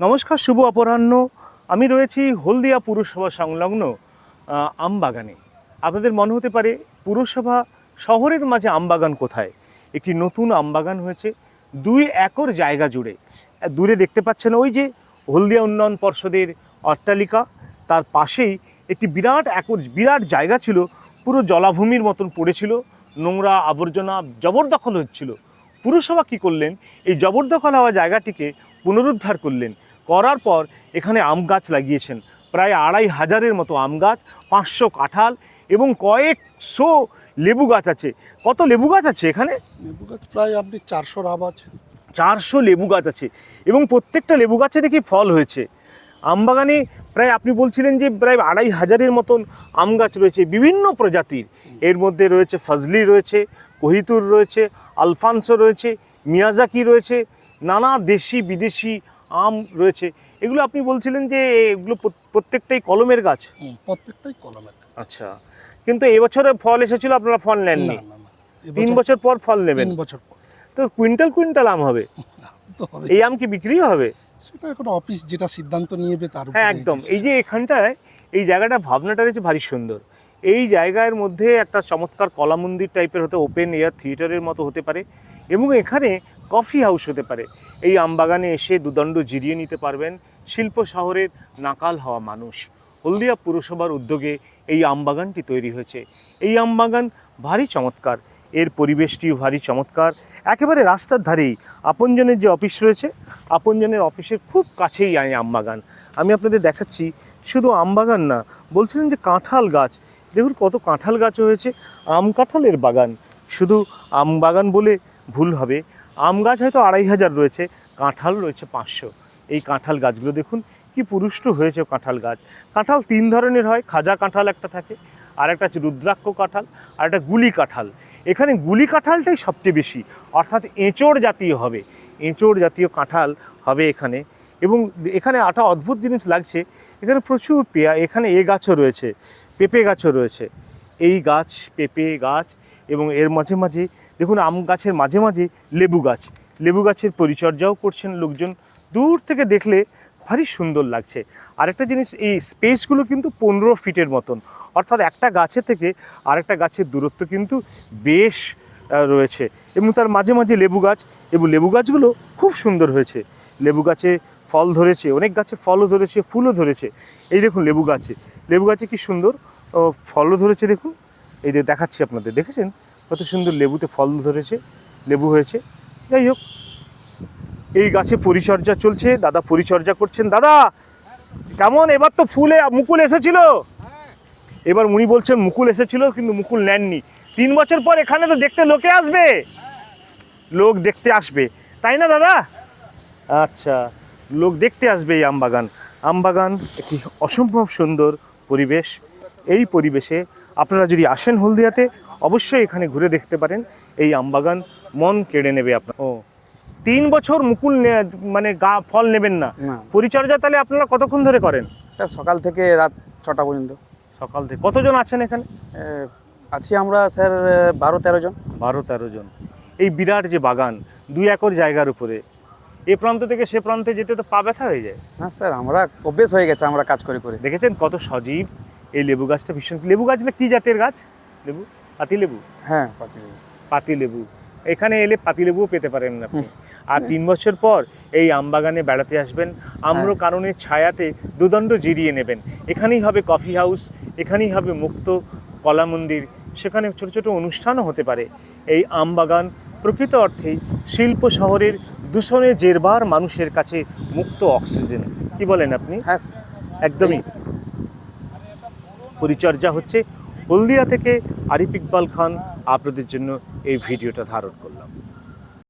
নমস্কার, শুভ অপরাহ্ন। আমি রয়েছি হলদিয়া পুরসভা সংলগ্ন আমবাগানে। আপনাদের মনে হতে পারে, পুরসভা শহরের মাঝে আমবাগান কোথায়? একটি নতুন আমবাগান হয়েছে, দুই একর জায়গা জুড়ে। দূরে দেখতে পাচ্ছেন ওই যে হলদিয়া উন্নয়ন পর্ষদের অট্টালিকা। তার পাশেই একটি বিরাট একর, বিরাট জায়গা ছিল, পুরো জলাভূমির মতন পড়েছিল, নোংরা আবর্জনা জবরদখল হচ্ছিল। পুরসভা কী করলেন? এই জবরদখল হওয়া জায়গাটিকে পুনরুদ্ধার করলেন করার পর এখানে আম গাছ লাগিয়েছেন। প্রায় আড়াই হাজারের মতো আম গাছ পাঁচশো কাঁঠাল এবং কয়েকশো লেবু গাছ আছে। কত লেবু গাছ আছে এখানে? লেবু গাছ প্রায় আপনি চারশো রাব আছে। চারশো লেবু গাছ আছে এবং প্রত্যেকটা লেবু গাছে দেখি ফল হয়েছে। আমবাগানে প্রায় আপনি বলছিলেন যে প্রায় আড়াই হাজারের মতন আম গাছ রয়েছে বিভিন্ন প্রজাতির। এর মধ্যে রয়েছে ফজলি রয়েছে কোহিতুর রয়েছে আলফানসো রয়েছে মিয়াজাকি রয়েছে নানা দেশি বিদেশি আম রয়েছে এগুলো আপনি বলছিলেন যে এগুলো প্রত- প্রত্যেকটাই কলমের গাছ? প্রত্যেকটাই কলমের আচ্ছা কিন্তু এবছরে ফল এসেছিল আপনারা ফল নেননি? তিন বছর পর ফল নেবেন? তিন বছর পর। তো কুইন্টাল কুইন্টাল আম হবে। এই আম কি বিক্রিও হবে? সেটা এখন অফিস যেটা সিদ্ধান্ত নিয়েবে তার হ্যাঁ একদম। এই যে এখানটায় এই জায়গাটা ভাবনাটা রয়েছে ভারী সুন্দর। এই জায়গার মধ্যে একটা চমৎকার কলা মন্দির টাইপের হতে ওপেন এয়ার থিয়েটারের মতো হতে পারে এবং এখানে কফি হাউস হতে পারে। এই আমবাগানে এসে দুদণ্ড জিরিয়ে নিতে পারবেন শিল্প শহরের নাকাল হওয়া মানুষ। হলদিয়া পুরসভার উদ্যোগে এই আমবাগানটি তৈরি হয়েছে। এই আমবাগান ভারী চমৎকার। এর পরিবেশটিও ভারী চমৎকার। একেবারে রাস্তার ধারেই আপনজনের যে অফিস রয়েছে, আপনজনের অফিসের খুব কাছেই এই আমবাগান। আমি আপনাদের দেখাচ্ছি, শুধু আমবাগান না, বলছিলেন যে কাঁঠাল গাছ। দেখুন কত কাঁঠাল গাছ হয়েছে, আম কাঁঠালের বাগান। শুধু আম বাগান বলে ভুল হবে। আম গাছ হয়তো আড়াই হাজার রয়েছে, কাঁঠাল রয়েছে পাঁচশো। এই কাঁঠাল গাছগুলো দেখুন, কি পুরুষ্ট হয়েছে কাঁঠাল গাছ। কাঁঠাল তিন ধরনের হয়, খাজা কাঁঠাল একটা থাকে, আর একটা হচ্ছে রুদ্রাক্ষ কাঁঠাল, আর একটা গুলি কাঁঠাল। এখানে গুলি কাঁঠালটাই সবচেয়ে বেশি, অর্থাৎ এঁচড় জাতীয় হবে। এঁচড় জাতীয় কাঁঠাল হবে এখানে। এবং এখানে আটা অদ্ভুত জিনিস লাগছে, এখানে প্রচুর পেয়া, এখানে এ গাছও রয়েছে, পেঁপে গাছও রয়েছে। এই গাছ, পেঁপে গাছ, এবং এর মাঝে মাঝে দেখুন, আম গাছের মাঝে মাঝে লেবু গাছ। লেবু গাছের পরিচর্যাও করছেন লোকজন। দূর থেকে দেখলে ভারী সুন্দর লাগছে। আরেকটা জিনিস, এই স্পেসগুলো কিন্তু পনেরো ফিটের মতন। অর্থাৎ একটা গাছে থেকে আরেকটা গাছের দূরত্ব কিন্তু বেশ রয়েছে। এবং তার মাঝে মাঝে লেবু গাছ, এবং লেবু গাছগুলো খুব সুন্দর হয়েছে। লেবু গাছে ফল ধরেছে, অনেক গাছে ফলও ধরেছে, ফুলও ধরেছে। এই দেখুন লেবু গাছে। লেবু গাছে কি সুন্দর ফলও ধরেছে দেখুন। এই দেখাচ্ছি আপনাদের, দেখেছেন? কত সুন্দর লেবুতে ফল ধরেছে, লেবু হয়েছে। যাই হোক, এই গাছে পরিচর্যা চলছে, দাদা পরিচর্যা করছেন। দাদা, কেমন? এবার তো ফুলে, মুকুল এসেছিল। এবার উনি বলছেন, মুকুল এসেছিল, কিন্তু মুকুল নেননি। তিন বছর পর এখানে তো দেখতে লোকে আসবে। লোক দেখতে আসবে। তাই না, দাদা? আচ্ছা লোক দেখতে আসবে এই আমবাগান। আমবাগান একটি অসম্ভব সুন্দর পরিবেশ। এই পরিবেশে আপনারা যদি আসেন হলদিয়াতে অবশ্যই এখানে ঘুরে দেখতে পারেন। এই আমবাগান মন কেড়ে নেবে আপনার। ও তিন বছর মুকুল নে- মানে গা ফল নেবেন না। না। পরিচর্যা তাহলে আপনারা কতক্ষণ ধরে করেন? স্যার সকাল থেকে রাত ছটা পর্যন্ত। সকাল থেকে। কতজন আছেন এখানে? আছি আমরা স্যার বারো তেরো জন। বারো তেরো জন। এই বিরাট যে বাগান দুই একর জায়গার উপরে। এ প্রান্ত থেকে সে প্রান্তে যেতে তো পা ব্যথা হয়ে যায়? না স্যার আমরা অভ্যেস হয়ে গেছে আমরা কাজ করে করে। দেখেছেন কত সজীব। এই লেবু গাছটা ভীষণ। লেবু গাছটা কি জাতের গাছ? লেবু? পাতি লেবু হ্যাঁ পাতিলেবু। পাতি লেবু এখানে এলে পাতি লেবুও পেতে পারেন আপনি। আর তিন বছর পর এই আমবাগানে বেড়াতে আসবেন। আম্র কারণের ছায়াতে দুদণ্ড জিরিয়ে নেবেন। এখানেই হবে কফি হাউস এখানেই হবে মুক্ত কলা মন্দির। সেখানে ছোট ছোট অনুষ্ঠানও হতে পারে। এই আমবাগান প্রকৃত অর্থেই শিল্প শহরের দূষণে জেরবার মানুষের কাছে মুক্ত অক্সিজেন। কি বলেন আপনি? হ্যাঁ একদমই। পরিচর্যা হচ্ছে হলদিয়া থেকে আরিফ ইকবাল খান আপনাদের জন্য এই ভিডিওটা ধারণ করলাম